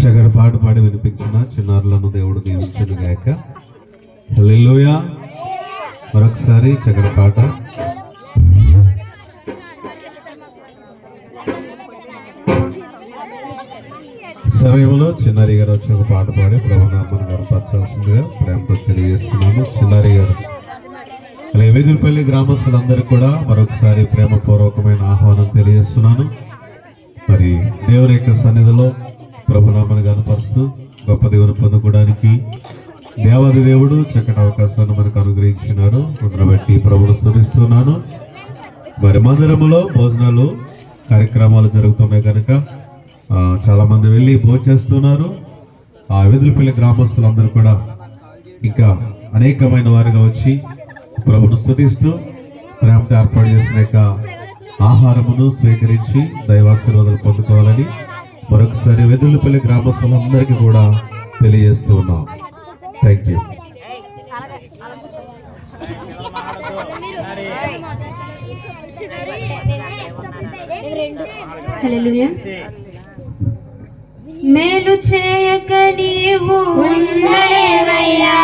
చక్కటి పాట పాడి వినిపించిన చిన్నారులను దేవుడు దీవించిన గాక హల్లెలూయా. మరొకసారి చక్కటి పాట. సమయంలో చిన్నారి గారు వచ్చి ఒక పాట పాడి ప్రభునామని గారు ప్రేమతో తెలియజేస్తున్నాను. చిన్నారి గారు. అలాగే వేదులపల్లి గ్రామస్తులందరికీ కూడా మరొకసారి ప్రేమపూర్వకమైన ఆహ్వానం తెలియజేస్తున్నాను. మరి దేవుని యొక్క సన్నిధిలో ప్రభునామని కనపరుస్తూ గొప్ప దేవుని పొందుకోవడానికి దేవాది దేవుడు చక్కటి అవకాశాన్ని మనకు అనుగ్రహించినారు. ఉండబట్టి ప్రభులు ప్రభును మరి మందిరంలో భోజనాలు కార్యక్రమాలు జరుగుతున్నాయి కనుక చాలామంది వెళ్ళి భోజనం వెళ్ళి ఆ వెదులుపల్లి గ్రామస్తులందరూ కూడా ఇంకా అనేకమైన వారుగా వచ్చి ప్రభును స్థుతిస్తూ ప్రేమతో ఏర్పాటు చేసిన యొక్క ఆహారమును స్వీకరించి దైవాశీర్వాదాలు పొందుకోవాలని మరొకసారి వెదులుపల్లి గ్రామస్తులందరికీ కూడా తెలియజేస్తూ ఉన్నాం. థ్యాంక్ యూ మేలు చేయక నీవు ఉండలేవయ్యా.